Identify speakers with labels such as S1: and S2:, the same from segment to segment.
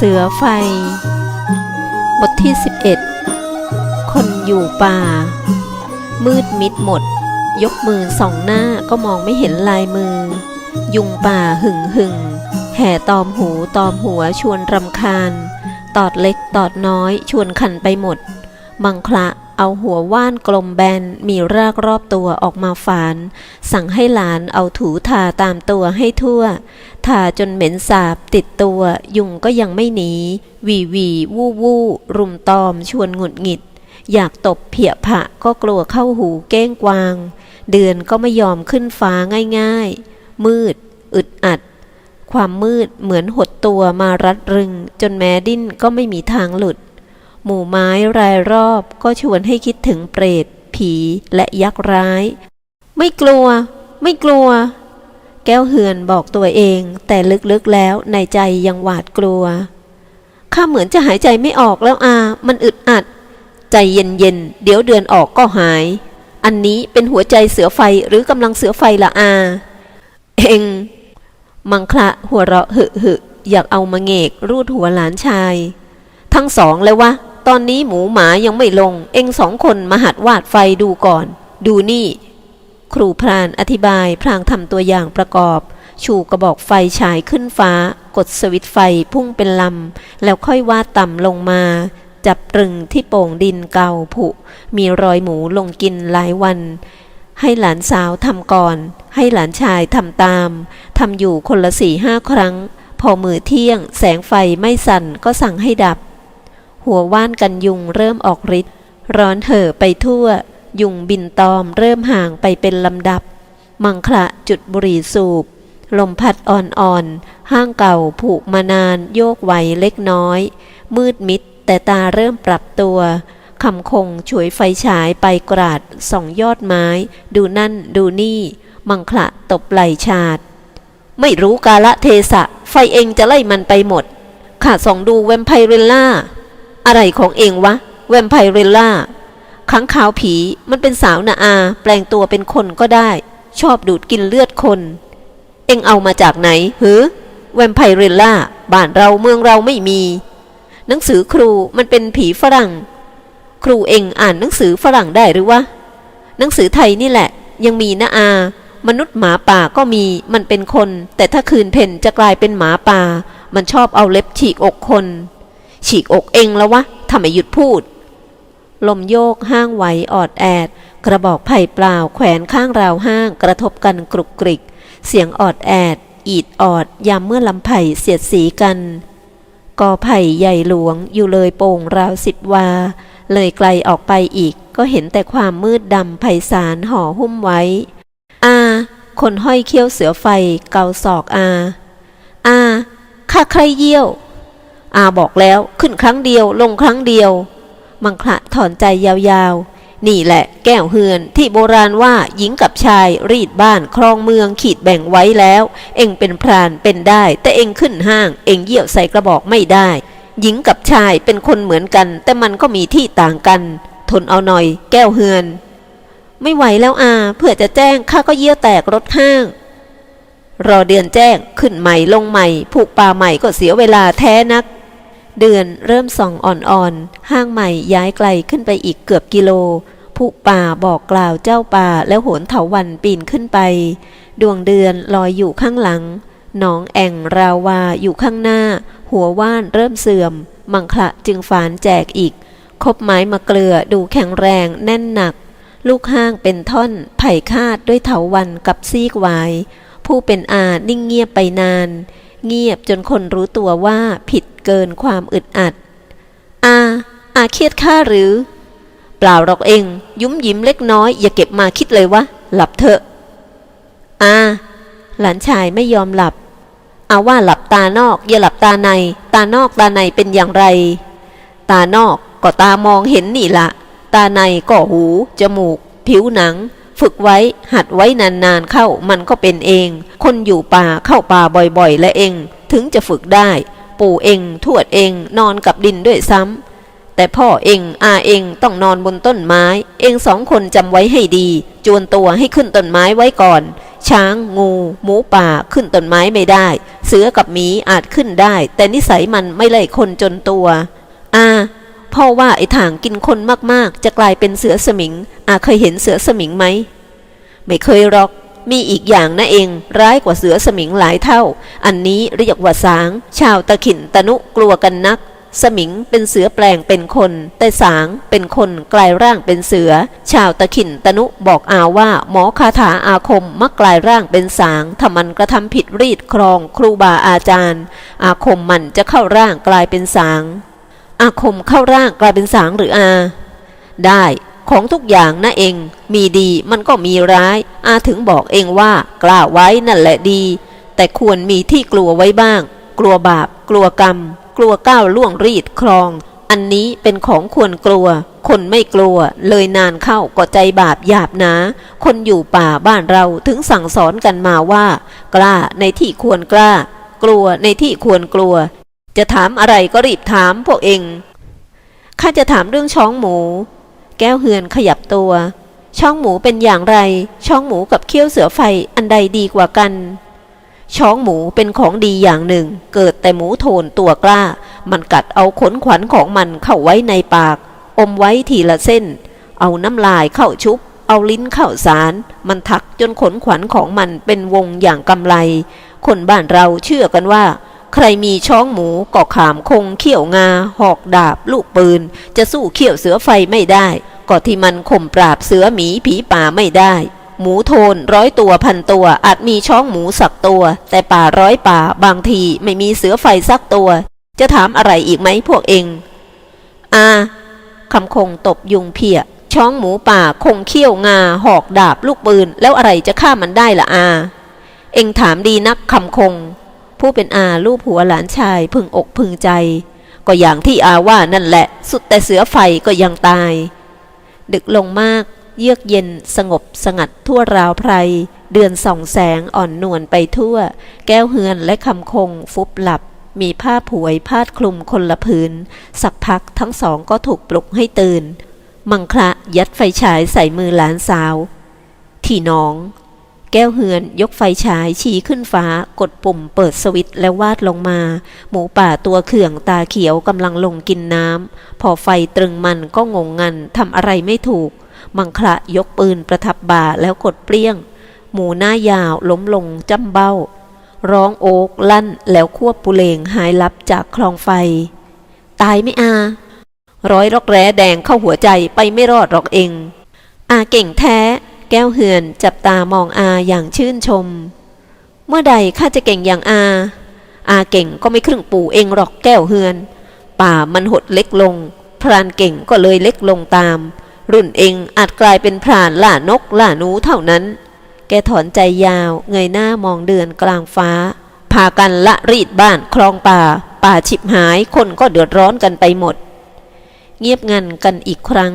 S1: เสือไฟ บทที่ 11 คนอยู่ป่า มืดมิดหมด ยกมือสองหน้าก็มองไม่เห็นลายมือ ยุงป่าหึ่งหึ่งแห่ตอมหูตอมหัวชวนรำคาญ ตอดเล็กตอดน้อยชวนขันไปหมด มังคละ เอาหัวว่านกลมแบนมีรากรอบตัวออกมาฝาน สั่งให้หลานเอาถูทาตามตัวให้ทั่ว ทาจนเหม็นสาบติดตัว ยุงก็ยังไม่หนีวีวีวู่วู่รุมตอมชวนหงุดหงิด อยากตบเพียผะก็กลัวเข้าหูเก้งกวาง เดือนก็ไม่ยอมขึ้นฟ้าง่ายๆ มืด อึดอัด ความมืดเหมือนหดตัวมารัดรึง จนแม้ดิ้นก็ไม่มีทางหลุด หมู่ไม้รายรอบก็ชวนให้คิดถึงเปรต ผีและยักษ์ร้าย ไม่กลัว ไม่กลัว แก้วเหือนบอกตัวเอง แต่ลึกๆแล้วในใจยังหวาดกลัว ข้าเหมือนจะหายใจไม่ออกแล้วอา มันอึดอัด ใจเย็นๆ เดี๋ยวเดือนออกก็หาย อันนี้เป็นหัวใจเสือไฟหรือกำลังเสือไฟละอา เองมังคละหัวเราะหึหึอยากเอามาเงกรูดหัวหลานชาย ทั้งสองเลยวะ ตอนนี้หมูหมายังไม่ลง เองสองคนมาหัดวาดไฟดูก่อน ดูนี่ ครูพรานอธิบายพลางทำตัวอย่างประกอบ ชูกระบอกไฟฉายขึ้นฟ้า กดสวิตไฟพุ่งเป็นลำ แล้วค่อยวาดต่ำลงมา จับตรึงที่โป่งดินเก่าผุ มีรอยหมูลงกินหลายวัน ให้หลานสาวทำก่อน ให้หลานชายทำตามทำอยู่คนละสี่ห้าครั้ง พอมือเที่ยง แสงไฟไม่สั่นก็สั่งให้ดับ หัวว่านกันยุงเริ่มออกฤทธิ์ร้อนเห่อไปทั่ว ยุงบินตอมเริ่มห่างไปเป็นลำดับ มังคละจุดบุหรี่สูบ ลมพัดอ่อนๆ ห้างเก่าผูกมานานโยกไหวเล็กน้อย มืดมิดแต่ตาเริ่มปรับตัวคำคงฉวยไฟฉายไปกราดสองยอดไม้ ดูนั่นดูนี่ มังคละตบไหลชาดไม่รู้กาละเทศะ ไฟเองจะไล่มันไปหมด ข้าส่องดูแวมไพเรล่า อะไรของเองวะ แวมไพเรลล่าขังขาวผีมันเป็นสาวนาอา แปลงตัวเป็นคนก็ได้ ชอบดูดกินเลือดคน เองเอามาจากไหนหือแวมไพเรลล่าบ้านเราเมืองเราไม่มี หนังสือครูมันเป็นผีฝรั่ง ครูเองอ่านหนังสือฝรั่งได้หรือวะหนังสือไทยนี่แหละ ยังมีนะอา มนุษย์หมาป่าก็มีมันเป็นคน แต่ถ้าคืนเพ่นจะกลายเป็นหมาป่า มันชอบเอาเล็บฉีกอกคน ฉีกอกเองแล้ววะทำไมหยุดพูด ลมโยกห้างไหวออดแอด กระบอกไผ่เปล่าแขวนข้างราวห้างกระทบกันกรุกกริก เสียงออดแอด อีดออดยามเมื่อลำไผ่เสียดสีกันกอไผ่ใหญ่หลวงอยู่เลยโป่งราวสิบวา เลยไกลออกไปอีก ก็เห็นแต่ความมืดดำไพศาลห่อหุ้มไว้ อา คนห้อยเขี้ยวเสือไฟเกาศอกอา อาข้าใครเยี่ยว อาบอกแล้วขึ้นครั้งเดียวลงครั้งเดียว มังคละถอนใจยาวๆ นี่แหละแก้วเฮือนที่โบราณว่าหญิงกับชายรีดบ้านครองเมืองขีดแบ่งไว้แล้ว เองเป็นพรานเป็นได้ แต่เองขึ้นห้าง เองเยี่ยวใส่กระบอกไม่ได้ หญิงกับชายเป็นคนเหมือนกัน แต่มันก็มีที่ต่างกัน ทนเอาหน่อย แก้วเฮือน ไม่ไหวแล้วอาเพื่อจะแจ้งข้าก็เยี่ยวแตกรถห้างรอเดือนแจ้งขึ้นใหม่ลงใหม่ผูกป่าใหม่ก็เสียเวลาแท้นัก เดือนเริ่มส่องอ่อนๆ ห้างใหม่ย้ายไกลขึ้นไปอีกเกือบกิโล ผู้ป่าบอกกล่าวเจ้าป่าแล้วโหนเถาวันปีนขึ้นไป ดวงเดือนลอยอยู่ข้างหลัง หนองแอ่งราวาอยู่ข้างหน้า หัวว่านเริ่มเสื่อม มังคละจึงฝานแจกอีก คบไม้มาเกลือดูแข็งแรงแน่นหนัก ลูกห้างเป็นท่อนไผ่คาดด้วยเถาวันกับซีกวาย ผู้เป็นอานิ่งเงียบไปนาน เงียบจนคนรู้ตัวว่าผิด เกินความอึดอัด อาอาเครียดข้าหรือ เปล่าหรอกเอง ยุ้มยิ้มเล็กน้อย อย่าเก็บมาคิดเลยวะ หลับเถอะ อาหลานชายไม่ยอมหลับ เอาว่าหลับตานอก อย่าหลับตาใน ตานอกตาในเป็นอย่างไร ตานอกก็ตามองเห็นนี่ละ ตาในก็หู จมูก ผิวหนัง ฝึกไว้ หัดไว้นานๆเข้ามันก็เป็นเอง คนอยู่ป่าเข้าป่าบ่อยๆ และเอง ถึงจะฝึกได้ ปู่เองทวดเองนอนกับดินด้วยซ้ำแต่พ่อเองอาเองต้องนอนบนต้นไม้ เองสองคนจำไว้ให้ดี จวนตัวให้ขึ้นต้นไม้ไว้ก่อน ช้างงู หมูป่าขึ้นต้นไม้ไม่ได้ เสือกับหมีอาจขึ้นได้ แต่นิสัยมันไม่ไล่คนจนตัวอาพ่อว่าไอ้ถ่างกินคนมากๆ จะกลายเป็นเสือสมิงอาเคยเห็นเสือสมิงไหมไม่เคยหรอก มีอีกอย่างนะเอง ร้ายกว่าเสือสมิงหลายเท่า อันนี้เรียกว่าสาง ชาวตะขินตะนุกลัวกันนัก สมิงเป็นเสือแปลงเป็นคน แต่สางเป็นคนกลายร่างเป็นเสือ ชาวตะขินตะนุบอกอาว่า หมอคาถาอาคมมักกลายร่างเป็นสางถ้ามันกระทำผิดรีดครองครูบาอาจารย์ อาคมมันจะเข้าร่างกลายเป็นสาง อาคมเข้าร่างกลายเป็นสางหรืออา ได้ ของทุกอย่างนะเอง มีดีมันก็มีร้าย อาถึงบอกเองว่ากล้าไว้นั่นแหละดี แต่ควรมีที่กลัวไว้บ้าง กลัวบาป กลัวกรรม กลัวก้าวล่วงรีดครอง อันนี้เป็นของควรกลัว คนไม่กลัว เลยนานเข้าก็ใจบาปหยาบหนา คนอยู่ป่าบ้านเราถึงสั่งสอนกันมาว่า กล้าในที่ควรกล้า กลัวในที่ควรกลัว จะถามอะไรก็รีบถามพวกเองข้าจะถามเรื่องช้องหมู แก้วเฮือนขยับตัว ช่องหมูเป็นอย่างไร ช่องหมูกับเขี้ยวเสือไฟอันใดดีกว่ากันช้องหมูเป็นของดีอย่างหนึ่ง เกิดแต่หมูโทนตัวกล้า มันกัดเอาขนขวัญของมันเข้าไว้ในปาก อมไว้ทีละเส้น เอาน้ำลายเข้าชุบ เอาลิ้นเข้าสาร มันทักจนขนขวัญของมันเป็นวงอย่างกำไล คนบ้านเราเชื่อกันว่า ใครมีช้องหมูก็ขามคงเขี้ยวงา หอกดาบ ลูกปืน จะสู้เขี้ยวเสือไฟไม่ได้ ก็ที่มันข่มปราบเสือหมีผีป่าไม่ได้ หมูโทนร้อยตัวพันตัวอาจมีช้องหมูสักตัว แต่ป่าร้อยป่าบางทีไม่มีเสือไฟสักตัว จะถามอะไรอีกไหมพวกเองอาคำคงตบยุงเพียช้องหมูป่าคงเขี้ยวงา หอกดาบ ลูกปืน แล้วอะไรจะฆ่ามันได้ล่ะอา เองถามดีนักคำคง ผู้เป็นอาลูบหัวหลานชายพึงอกพึงใจ ก็อย่างที่อาว่านั่นแหละ สุดแต่เสือไฟก็ยังตาย ดึกลงมาก เยือกเย็นสงบสงัดทั่วราวไพร เดือนส่องแสงอ่อนนวลไปทั่ว แก้วเฮือนและคำคงฟุบหลับ มีผ้าผวยพาดคลุมคนละผืนสักพักทั้งสองก็ถูกปลุกให้ตื่น มังคละยัดไฟฉายใส่มือหลานสาว ที่น้อง แก้วเฮือน ยกไฟฉายชี้ขึ้นฟ้ากดปุ่มเปิดสวิตแล้ววาดลงมา หมูป่าตัวเขื่องตาเขียวกำลังลงกินน้ำ พอไฟตรึงมันก็งงงันทำอะไรไม่ถูก มังคละยกปืนประทับบ่าแล้วกดเปรี้ยง หมูหน้ายาวล้มลงจำเบ้า ร้องโอกลั่นแล้วควบปุเลงหายลับจากคลองไฟ ตายไม่อา ร้อยรอกแร้แดงเข้าหัวใจไปไม่รอดหรอกเองอาเก่งแท้ แก้วเหือนจับตามองอาอย่างชื่นชม เมื่อใดข้าจะเก่งอย่างอา อาเก่งก็ไม่ครึ่งปู่เองหรอกแก้วเฮือน ป่ามันหดเล็กลง พรานเก่งก็เลยเล็กลงตาม รุ่นเองอาจกลายเป็นพรานล่านกล่าหนูเท่านั้น แกถอนใจยาวเงยหน้ามองเดือนกลางฟ้า พากันละรีดบ้านคลองป่า ป่าฉิบหายคนก็เดือดร้อนกันไปหมด เงียบงันกันอีกครั้ง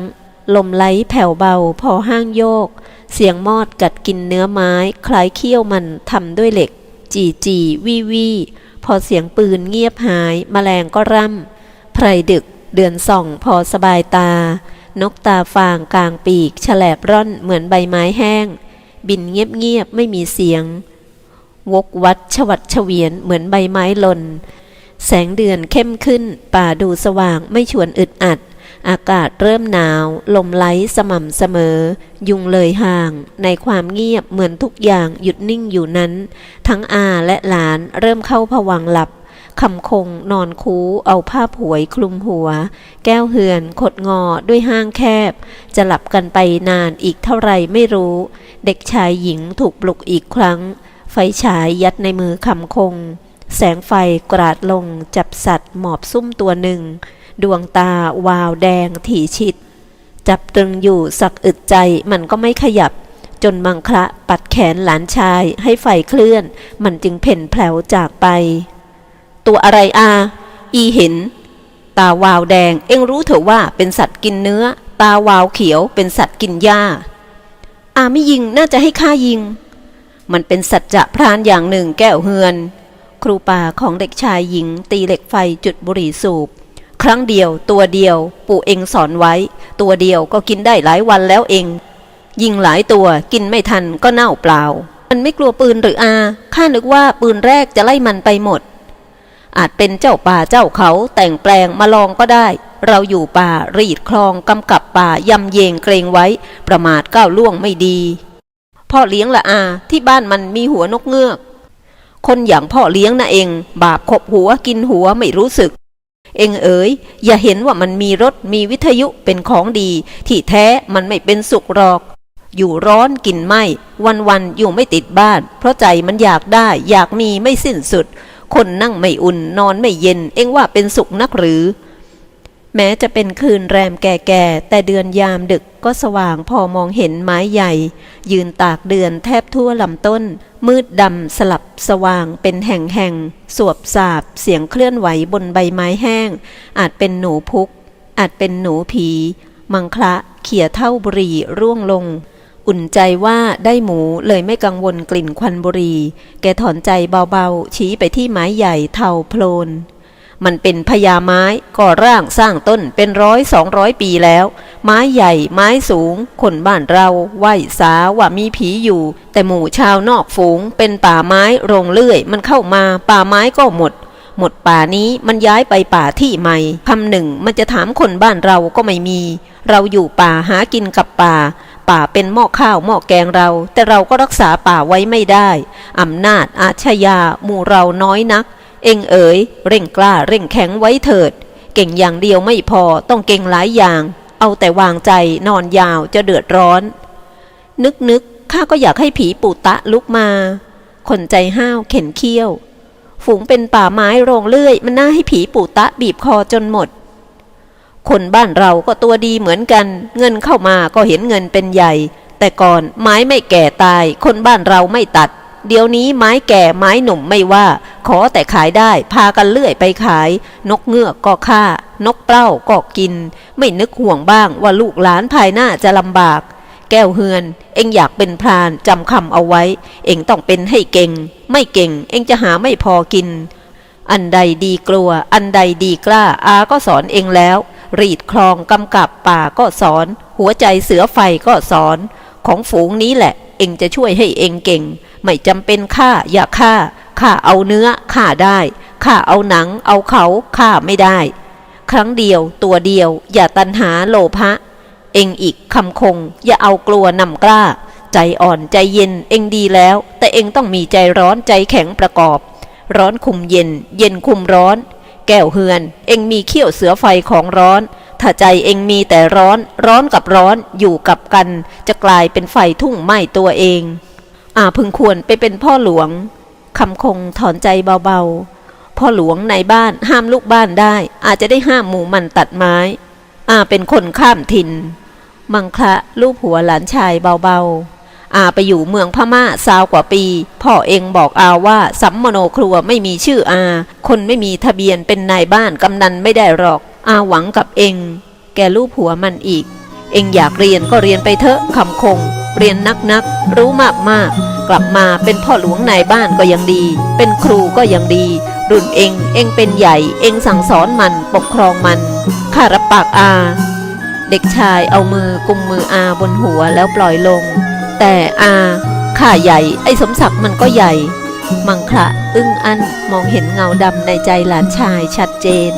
S1: ลมไหลแผ่วเบาพอห้างโยก เสียงมอดกัดกินเนื้อไม้คล้ายเขี้ยวมันทำด้วยเหล็ก จีจีวีวีพอเสียงปืนเงียบหายมแมลงก็ร่ำไพรดึกเดือนส่องพอสบายตา นกตาฟางกลางปีก ฉลบร่อนเหมือนใบไม้แห้ง บินเงียบๆไม่มีเสียง วกวัดชวัดเฉวียนเหมือนใบไม้หล่นแสงเดือนเข้มขึ้น ป่าดูสว่างไม่ชวนอึดอัด อากาศเริ่มหนาว ลมไหลสม่ำเสมอ ยุงเลยห่าง ในความเงียบเหมือนทุกอย่างหยุดนิ่งอยู่นั้น ทั้งอาและหลานเริ่มเข้าผวังหลับคำคงนอนคูเอาผ้าผวยคลุมหัว แก้วเหือนขดงอด้วยห้างแคบ จะหลับกันไปนานอีกเท่าไรไม่รู้ เด็กชายหญิงถูกปลุกอีกครั้ง ไฟฉายยัดในมือคำคง แสงไฟกราดลงจับสัตว์หมอบซุ่มตัวหนึ่ง ดวงตาวาวแดงถี่ชิด จับตรึงอยู่สักอึดใจมันก็ไม่ขยับ จนมังคละปัดแขนหลานชายให้ไฟเคลื่อน มันจึงเพ่นแผลวจากไป ตัวอะไรอาอีเห็น ตาวาวแดงเอ็งรู้เถอะว่าเป็นสัตว์กินเนื้อ ตาวาวเขียวเป็นสัตว์กินหญ้า อาไม่ยิงน่าจะให้ข้ายิง มันเป็นสัจจะพรานอย่างหนึ่งแก้วเฮือน ครูป่าของเด็กชายหญิงตีเหล็กไฟจุดบุหรี่สูบ ครั้งเดียว ตัวเดียว ปู่เองสอนไว้ ตัวเดียวก็กินได้หลายวันแล้วเอง ยิงหลายตัวกินไม่ทันก็เน่าเปล่า มันไม่กลัวปืนหรืออาข้านึกว่าปืนแรกจะไล่มันไปหมด อาจเป็นเจ้าป่าเจ้าเขาแต่งแปลงมาลองก็ได้ เราอยู่ป่ารีดคลองกำกับป่ายำเยงเกรงไว้ ประมาทก้าวล่วงไม่ดี พ่อเลี้ยงละอาที่บ้านมันมีหัวนกเงือกคนอย่างพ่อเลี้ยงนะเอง บาปขบหัวกินหัวไม่รู้สึก เองเอ๋ยอย่าเห็นว่ามันมีรถมีวิทยุเป็นของดี ที่แท้มันไม่เป็นสุขหรอก อยู่ร้อนกินไหมวันวันๆอยู่ไม่ติดบ้าน เพราะใจมันอยากได้อยากมีไม่สิ้นสุด คนนั่งไม่อุ่นนอนไม่เย็น เองว่าเป็นสุขนักหรือ แม้จะเป็นคืนแรมแก่ๆ แต่เดือนยามดึกก็สว่างพอมองเห็นไม้ใหญ่ ยืนตากเดือนแทบทั่วลำต้น มืดดำสลับสว่างเป็นแห่งๆ สวบสาบเสียงเคลื่อนไหวบนใบไม้แห้ง อาจเป็นหนูพุก อาจเป็นหนูผี มังคละเขี่ยเท่าบุรีร่วงลง อุ่นใจว่าได้หมูเลยไม่กังวลกลิ่นควันบุรี แกถอนใจเบาๆ ชี้ไปที่ไม้ใหญ่เท่าโพลน มันเป็นพญาไม้ก่อร่างสร้างต้นเป็นร้อยสองร้อยปีแล้ว ไม้ใหญ่ไม้สูง คนบ้านเราไหวสาว่ามีผีอยู่ แต่หมู่ชาวนอกฝูง เป็นป่าไม้โรงเลื่อย มันเข้ามาป่าไม้ก็หมด หมดป่านี้มันย้ายไปป่าที่ใหม่คำหนึ่งมันจะถามคนบ้านเราก็ไม่มี เราอยู่ป่าหากินกับป่าป่าเป็นหม้อข้าวหม้อแกงเรา แต่เราก็รักษาป่าไว้ไม่ได้ อำนาจอาชญาหมู่เราน้อยนัก เอ็งเอ๋ยเร่งกล้าเร่งแข็งไว้เถิด เก่งอย่างเดียวไม่พอต้องเก่งหลายอย่าง เอาแต่วางใจนอนยาวจะเดือดร้อน นึกนึกข้าก็อยากให้ผีปู่ตะลุกมา คนใจห้าวเข็นเขี้ยว ฝูงเป็นป่าไม้โรงเลื่อย มันน่าให้ผีปู่ตะบีบคอจนหมด คนบ้านเราก็ตัวดีเหมือนกัน เงินเข้ามาก็เห็นเงินเป็นใหญ่ แต่ก่อนไม้ไม่แก่ตาย คนบ้านเราไม่ตัด เดี๋ยวนี้ไม้แก่ไม้หนุ่มไม่ว่า ขอแต่ขายได้พากันเลื่อยไปขาย นกเงือกก็ฆ่า นกเปล้าก็กิน ไม่นึกห่วงบ้างว่าลูกหลานภายหน้าจะลำบาก แก้วเฮือน เอ็งอยากเป็นพรานจำคำเอาไว้ เอ็งต้องเป็นให้เก่ง ไม่เก่ง เอ็งจะหาไม่พอกิน อันใดดีกลัว อันใดดีกล้า อาก็สอนเองแล้ว รีดคลองกำกับป่าก็สอน หัวใจเสือไฟก็สอน ของฝูงนี้แหละ เอ็งจะช่วยให้เอ็งเก่ง ไม่จำเป็นฆ่าอย่าฆ่าฆ่าเอาเนื้อฆ่าได้ฆ่าเอาหนัง เอาเขาฆ่าไม่ได้ ครั้งเดียวตัวเดียว อย่าตันหาโลภะเองอีกคำคง อย่าเอากลัวนำกล้า ใจอ่อนใจเย็นเองดีแล้ว แต่เองต้องมีใจร้อนใจแข็งประกอบ ร้อนคุมเย็น เย็นคุมร้อน แก้วเฮือน เองมีเขี้ยวเสือไฟของร้อน ถ้าใจเองมีแต่ร้อน ร้อนกับร้อนอยู่กับกัน จะกลายเป็นไฟทุ่งไหม้ตัวเอง อาพึงควรไปเป็นพ่อหลวงคำคงถอนใจเบาๆ พ่อหลวงในบ้านห้ามลูกบ้านได้ อาจจะได้ห้ามหมูมันตัดไม้ อาเป็นคนข้ามถิ่น มังคละลูกหัวหลานชายเบาๆ อาไปอยู่เมืองพม่าสาวกว่าปี พ่อเองบอกอาว่าสัมมโนครัวไม่มีชื่ออา คนไม่มีทะเบียนเป็นนายบ้านกำนันไม่ได้หรอก อาหวังกับเอง แกลูกหัวมันอีก เองอยากเรียนก็เรียนไปเถอะคำคง เรียนนักนักๆรู้มากมากกลับมาเป็นพ่อหลวงนายบ้านก็ยังดี เป็นครูก็ยังดี รุ่นเองเองเป็นใหญ่เองสั่งสอนมันปกครองมันข้ารับปากอา เด็กชายเอามือกุมมืออาบนหัวแล้วปล่อยลง แต่อาข้าใหญ่ไอ้สมศักดิ์มันก็ใหญ่ มังคละอึ้งอั้นมองเห็นเงาดำในใจหลานชายชัดเจน